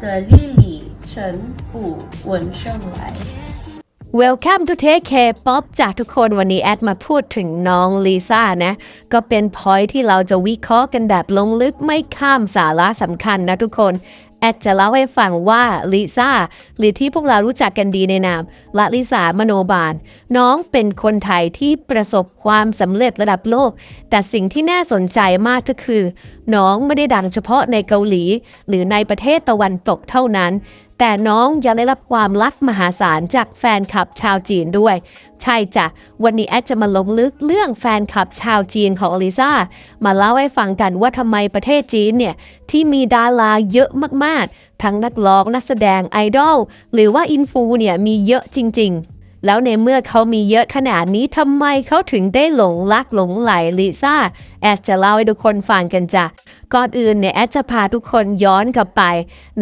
的丽丽、陈补、文胜来。 Welcome to Take Care Pop จากทุกคนวันนี้แอดมาพูดถึงน้องลิซ่านะ ก็เป็นพอยที่เราจะวิเคราะห์กันแบบลงลึกไม่ข้ามสาระสำคัญนะทุกคน แอดจะเล่าให้ฟังว่าลิซ่าหรือที่พวกเรารู้จักกันดีในนามละลิสามโนบาล น้องเป็นคนไทยที่ประสบความสำเร็จระดับโลก แต่สิ่งที่น่าสนใจมากก็คือ น้องไม่ได้ดังเฉพาะในเกาหลี หรือในประเทศตะวันตกเท่านั้น แต่น้องยังได้รับความรักมหาศาลจากแฟนคลับชาวจีนด้วย ใช่จ้ะ วันนี้แอดจะมาลงลึกเรื่องแฟนคลับชาวจีนของอลิซ่ามาเล่าให้ฟังกันว่าทำไมประเทศจีนเนี่ยที่มีดาราเยอะมากๆ ทั้งนักร้องนักแสดงไอดอลหรือว่าอินฟูเนี่ยมีเยอะจริง ๆ แล้วในเมื่อเขามีเยอะขนาดนี้ทำไมเขาถึงได้หลงรักหลงไหลลิซ่าแอดจะเล่าให้ทุกคนฟังกันจ้ะก่อนอื่นเนี่ยแอดจะพาทุกคนย้อนกลับไป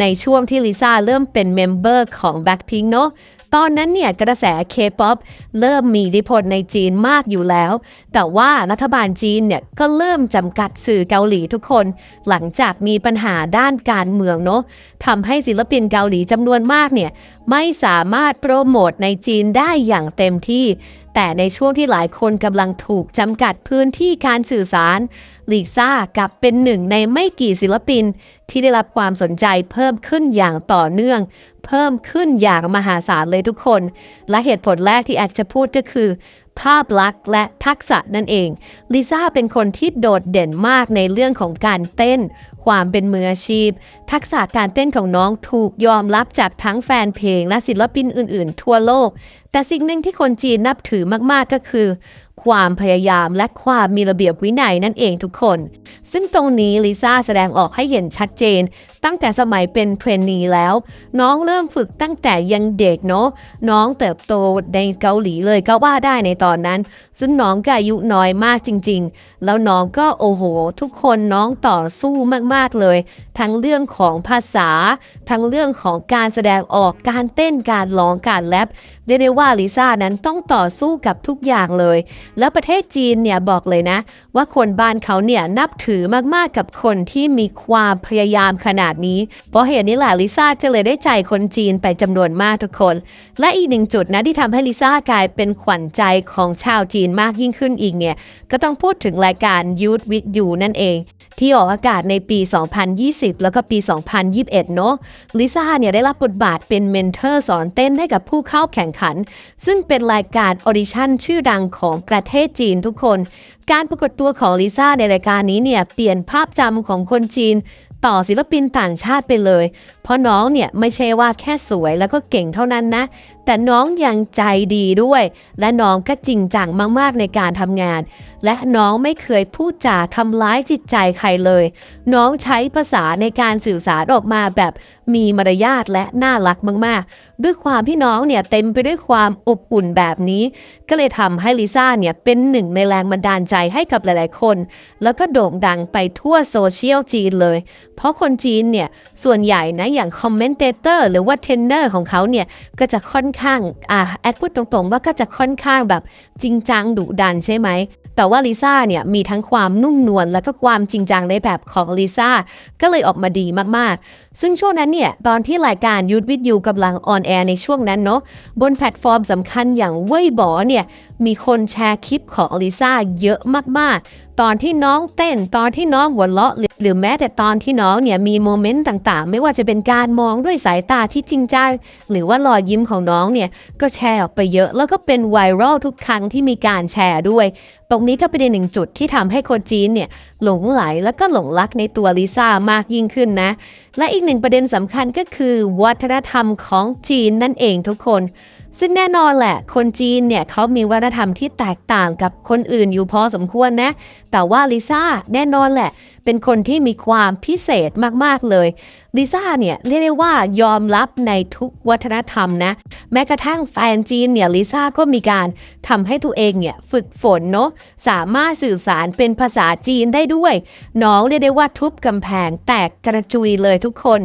ในช่วงที่ลิซ่าเริ่มเป็นเมมเบอร์ของ Blackpink เนาะ ตอนนั้นเนี่ยกระแสเคป๊อปเริ่มมีอิทธิพลในจีนมากอยู่แล้ว แต่ว่ารัฐบาลจีนเนี่ยก็เริ่มจำกัดสื่อเกาหลีทุกคน หลังจากมีปัญหาด้านการเมืองเนาะทำให้ศิลปินเกาหลีจำนวนมากเนี่ยไม่สามารถโปรโมทในจีนได้อย่างเต็มที่ แต่ในช่วงที่หลายคนกำลังถูกจำกัดพื้นที่การสื่อสารลิซ่ากลับเป็นหนึ่งในไม่กี่ศิลปิน ที่ได้รับความสนใจเพิ่มขึ้นอย่างต่อเนื่อง เพิ่มขึ้นอย่างมหาศาลเลยทุกคน และเหตุผลแรกที่แอดจะพูดก็คือ ภาพลักษณ์และทักษะนั่นเอง ลิซ่าเป็นคนที่โดดเด่นมากในเรื่องของการเต้น ความเป็นมืออาชีพ ทักษะการเต้นของน้องถูกยอมรับจากทั้งแฟนเพลงและศิลปินอื่น ๆ ทั่วโลก แต่สิ่งหนึ่งที่คนจีนนับถือมากๆก็คือ ความพยายามและความมีระเบียบวินัยนั่นเองทุกคน ซึ่งตรงนี้ลิซ่าแสดงออกให้เห็นชัดเจน ตั้งแต่สมัยเป็นเทรนนีแล้ว น้องเริ่มฝึกตั้งแต่ยังเด็กเนาะน้องเติบโตในเกาหลีเลยก็ว่าได้ในตอนนั้น ซึ่งน้องก็อายุน้อยมากจริง ๆ แล้วน้องก็โอ้โห ทุกคนน้องต่อสู้มากๆเลย ทั้งเรื่องของภาษา ทั้งเรื่องของการแสดงออกการเต้นการร้องการแรปเรียกได้ว่าลิซ่านั้นต้องต่อสู้กับทุกอย่างเลย แล้วประเทศจีนเนี่ยบอกเลยนะ ว่าคนบ้านเขาเนี่ยนับถือมากๆกับคนที่มีความพยายามขนาดนี้ เพราะเหตุนี้แหละลิซ่าก็เลยได้ใจคนจีนไปจำนวนมากทุกคน และอีกหนึ่งจุดนะที่ทำให้ลิซ่ากลายเป็นขวัญใจของชาวจีนมากยิ่งขึ้นอีกเนี่ย ก็ต้องพูดถึงรายการ Youth with You นั่นเอง ที่ออกอากาศในปี 2020 แล้วก็ปี 2021 เนอะลิซ่าเนี่ยได้รับบทบาทเป็นเมนเทอร์สอนเต้นให้กับผู้เข้าแข่งขัน ซึ่งเป็นรายการออดิชั่นชื่อดังของประเทศจีนทุกคน การปรากฏตัวของลิซ่าในรายการนี้เนี่ยเปลี่ยนภาพจำของคนจีนต่อศิลปินต่างชาติไปเลย เพราะน้องเนี่ยไม่ใช่ว่าแค่สวยแล้วก็เก่งเท่านั้นนะแต่น้องยังใจดีด้วย และน้องก็จริงจังมากๆในการทำงาน และน้องไม่เคยพูดจาทำร้ายจิตใจใครเลย น้องใช้ภาษาในการสื่อสารออกมาแบบมีมารยาทและน่ารักมากๆ ด้วยความที่น้องเนี่ยเต็มไปด้วยความอบอุ่นแบบนี้ ก็เลยทำให้ลิซ่าเนี่ยเป็นหนึ่งในแรงบันดาลใจให้กับหลายๆคน แล้วก็โด่งดังไปทั่วโซเชียลจีนเลย เพราะคนจีนเนี่ยส่วนใหญ่นะอย่างคอมเมนเตเตอร์หรือว่าเทรนเนอร์ของเขาเนี่ยก็จะค่อนข้างอะแอดพูดตรงๆว่าก็จะค่อนข้างแบบจริงจังดุดันใช่ไหม แต่ว่าลิซ่าเนี่ยมีทั้งความนุ่มนวลและก็ความจริงจังในแบบของลิซ่าก็เลยออกมาดีมากๆ ซึ่งช่วงนั้นเนี่ย ตอนที่รายการยูทวิดยูกำลังออนแอร์ในช่วงนั้นเนาะบนแพลตฟอร์มสำคัญอย่างเว่ยบอเนี่ย มีคนแชร์คลิปของลิซ่าเยอะมากๆ ตอนที่น้องเต้น ตอนที่น้องหัวเราะหรือหรือแม้แต่ตอนที่น้องเนี่ยมีโมเมนต์ต่างๆ ไม่ว่าจะเป็นการมองด้วยสายตาที่จริงใจหรือว่ารอยยิ้มของน้องเนี่ยก็แชร์ออกไปเยอะ แล้วก็เป็นไวรัลทุกครั้งที่มีการแชร์ด้วย ตรงนี้ก็เป็นหนึ่งจุดที่ทำให้คนจีนเนี่ยหลงไหลแล้วก็หลงรักในตัวลิซ่ามากยิ่งขึ้นนะ และอีกหนึ่งประเด็นสำคัญก็คือ วัฒนธรรมของจีนนั่นเองทุกคน ซึ่งแน่นอนแหละ คนจีนเนี่ยเขามีวัฒนธรรมที่แตกต่างกับคนอื่นอยู่พอสมควรนะ แต่ว่าลิซ่าแน่นอนแหละ เป็นคนที่มีความพิเศษมากๆเลย ลิซ่าเนี่ยเรียกได้ว่ายอมรับในทุกวัฒนธรรมนะ แม้กระทั่งแฟนจีนเนี่ยลิซ่าก็มีการทำให้ตัวเองเนี่ยฝึกฝนเนาะสามารถสื่อสารเป็นภาษาจีนได้ด้วย น้องเรียกได้ว่าทุบกำแพงแตกกระจุยเลยทุกคน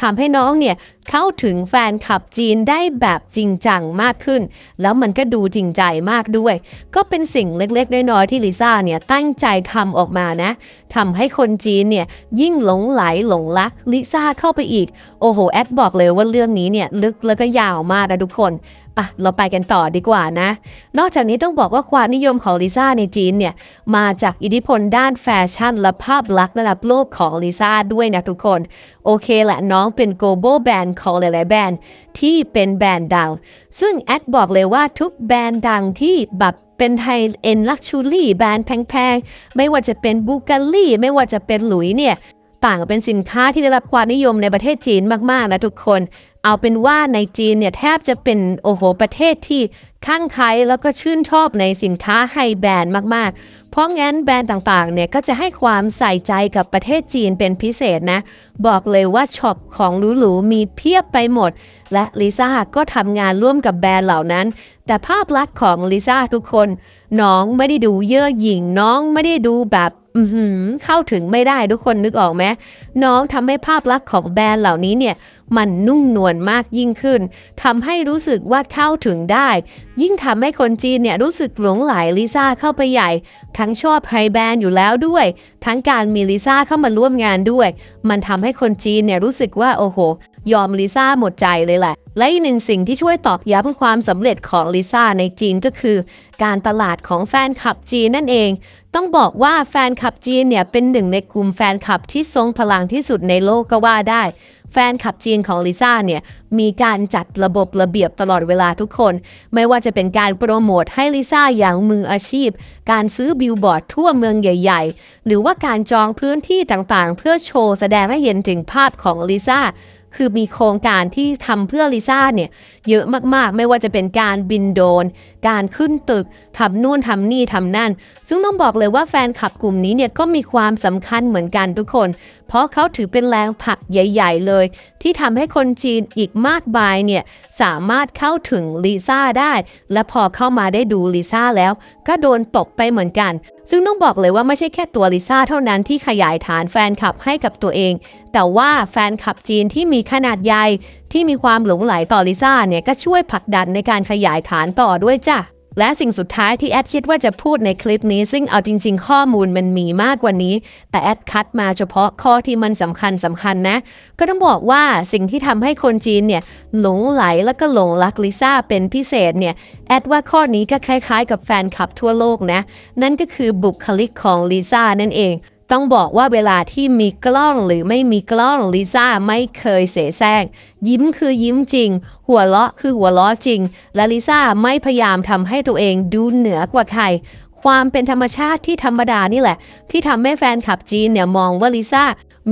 ทำให้น้องเนี่ยเข้าถึงแฟนคลับจีนได้แบบจริงจังมากขึ้น แล้วมันก็ดูจริงใจมากด้วย ก็เป็นสิ่งเล็กๆ น้อยๆที่ลิซ่าเนี่ยตั้งใจทำออกมานะทำให้คนจีนเนี่ยยิ่งหลงไหลหลงรักลิซ่าเข้าไปอีก โอ้โห แอดบอกเลยว่าเรื่องนี้เนี่ยลึกแล้วก็ยาวมากนะทุกคนอะเราไปกันต่อดีกว่านะ นอกจากนี้ต้องบอกว่าความนิยมของลิซ่าในจีนเนี่ย มาจากอิทธิพลด้านแฟชั่น และภาพลักษณ์ระดับโลกของลิซ่าด้วยนะทุกคน โอเคแหละน้องเป็น global brand ของหลายๆแบรนด์ที่เป็นแบรนด์ดังซึ่งแอดบอกเลยว่าทุกแบรนด์ดังที่แบบเป็นไฮเอ็นลักชูรี่แบรนด์แพงๆ ไม่ว่าจะเป็นบูก a ลี่ไม่ว่าจะเป็นหลุยเนี่ย ต่างเป็นสินค้าที่ได้รับความนิยมในประเทศจีนมากๆนะทุกคน เอาเป็นว่าในจีนเนี่ยแทบจะเป็นโอ้โหประเทศที่ข้างใครแล้วก็ชื่นชอบในสินค้าไฮแบรนด์มากๆ เพราะงั้นแบรนด์ต่างๆ เนี่ยก็จะให้ความใส่ใจกับประเทศจีนเป็นพิเศษนะ บอกเลยว่าช็อปของหรูๆมีเพียบไปหมด และลิซ่าก็ทำงานร่วมกับแบรนด์เหล่านั้น แต่ภาพลักษณ์ของลิซ่าทุกคน น้องไม่ได้ดูเย่อหยิ่งน้องไม่ได้ดูแบบเข้าถึงไม่ได้ทุกคนนึกออกไหมน้องทำให้ภาพลักษณ์ของแบรนด์เหล่านี้เนี่ยมันนุ่มนวลมากยิ่งขึ้นทำให้รู้สึกว่าเข้าถึงได้ ยิ่งทำให้คนจีนเนี่ยรู้สึกหลงไหลลิซ่าเข้าไปใหญ่ทั้งชอบไฮแบนด์อยู่แล้วด้วย ทั้งการมีลิซ่าเข้ามาร่วมงานด้วย มันทำให้คนจีนเนี่ยรู้สึกว่าโอ้โห ยอมลิซ่าหมดใจเลยแหละ และอีกหนึ่งสิ่งที่ช่วยตอกย้ำความสำเร็จของลิซ่าในจีนก็คือ การตลาดของแฟนคลับจีนนั่นเอง ต้องบอกว่าแฟนคลับจีนเนี่ยเป็นหนึ่งในกลุ่มแฟนคลับที่ทรงพลังที่สุดในโลกก็ว่าได้แฟนคลับจีนของลิซ่าเนี่ยมีการจัดระบบระเบียบตลอดเวลาทุกคน ไม่ว่าจะเป็นการโปรโมทให้ลิซ่าอย่างมืออาชีพ การซื้อบิลบอร์ดทั่วเมืองใหญ่ ๆ หรือว่าการจองพื้นที่ต่างๆ เพื่อโชว์แสดงให้เห็นถึงภาพของลิซ่า คือมีโครงการที่ทำเพื่อลิซ่าเนี่ยเยอะมากๆ ไม่ว่าจะเป็นการบินโดรนการขึ้นตึกทำนู่นทำนี่ทำนั่น ซึ่งต้องบอกเลยว่าแฟนคลับกลุ่มนี้เนี่ยก็มีความสำคัญเหมือนกันทุกคน เพราะเขาถือเป็นแรงผลักใหญ่ ๆ เลย ที่ทำให้คนจีนอีกมากมายเนี่ยสามารถเข้าถึงลิซ่าได้ และพอเข้ามาได้ดูลิซ่าแล้วก็โดนตบไปเหมือนกัน ซึ่งต้องบอกเลยว่าไม่ใช่แค่ตัวลิซ่าเท่านั้นที่ขยายฐานแฟนคลับให้กับตัวเอง แต่ว่าแฟนคลับจีนที่มีขนาดใหญ่ที่มีความหลงไหลต่อลิซ่าเนี่ยก็ช่วยผลักดันในการขยายฐานต่อด้วยจ้ะ และสิ่งสุดท้ายที่แอดคิดว่าจะพูดในคลิปนี้ ซึ่งเอาจริง ๆ ข้อมูลมันมีมากกว่านี้ แต่แอดคัดมาเฉพาะข้อที่มันสำคัญสำคัญนะ ก็ต้องบอกว่าสิ่งที่ทำให้คนจีนเนี่ยหลงไหลแล้วก็หลงรักลิซ่าเป็นพิเศษเนี่ยแอดว่าข้อนี้ก็คล้ายๆ กับแฟนคลับทั่วโลกนะ นั่นก็คือบุคลิกของลิซ่านั่นเอง ต้องบอกว่าเวลาที่มีกล้องหรือไม่มีกล้องลิซ่าไม่เคยเสแสร้งยิ้มคือยิ้มจริง หัวเราะคือหัวเราะจริง และลิซ่าไม่พยายามทำให้ตัวเองดูเหนือกว่าใคร ความเป็นธรรมชาติที่ธรรมดานี่แหละ ที่ทำให้แฟนคลับจีนเนี่ยมองว่าลิซ่า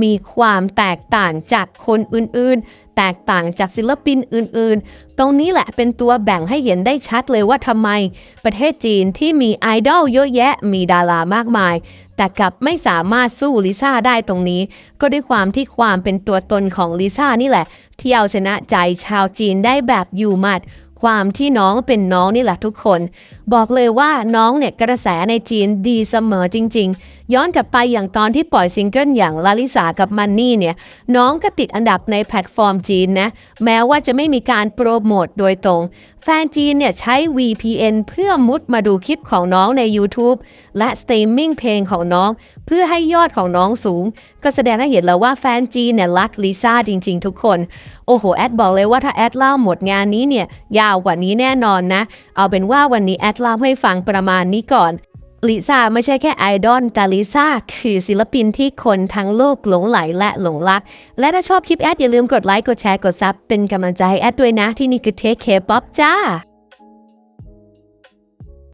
มีความแตกต่างจากคนอื่นๆ แตกต่างจากศิลปินอื่นๆ ตรงนี้แหละเป็นตัวแบ่งให้เห็นได้ชัดเลยว่าทำไม ประเทศจีนที่มีไอดอลเยอะแยะมีดารามากมาย แต่กลับไม่สามารถสู้ลิซ่าได้ตรงนี้ ก็ด้วยความที่ความเป็นตัวตนของลิซ่านี่แหละ ที่เอาชนะใจชาวจีนได้แบบอยู่หมัด ความที่น้องเป็นน้องนี่แหละทุกคน บอกเลยว่าน้องเนี่ยกระแสในจีนดีเสมอจริง ๆ ย้อนกลับไปอย่างตอนที่ปล่อยซิงเกิลอย่างลาลิสากับมันนี่เนี่ย น้องก็ติดอันดับในแพลตฟอร์มจีนนะ แม้ว่าจะไม่มีการโปรโมทโดยตรง แฟนจีนเนี่ยใช้ VPN เพื่อมุดมาดูคลิปของน้องใน YouTube และสตรีมมิ่งเพลงของน้อง เพื่อให้ยอดของน้องสูง ก็แสดงให้เห็นแล้วว่าแฟนจีนเนี่ยรักลิซ่าจริง ๆ ทุกคน โอ้โห แอดบอกเลยว่าถ้าแอดเล่าหมดงานนี้เนี่ยยาวกว่านี้แน่นอนนะ เอาเป็นว่าวันนี้แอดเล่าให้ฟังประมาณนี้ก่อน ลิซ่าไม่ใช่แค่ไอดอลแต่ลิซ่าคือศิลปินที่คนทั้งโลกหลงไหลและหลงรัก และถ้าชอบคลิปแอดอย่าลืมกดไลค์ กดแชร์ กดซับเป็นกำลังใจให้แอดด้วยนะที่นี่คือเทคเคป๊อปจ้า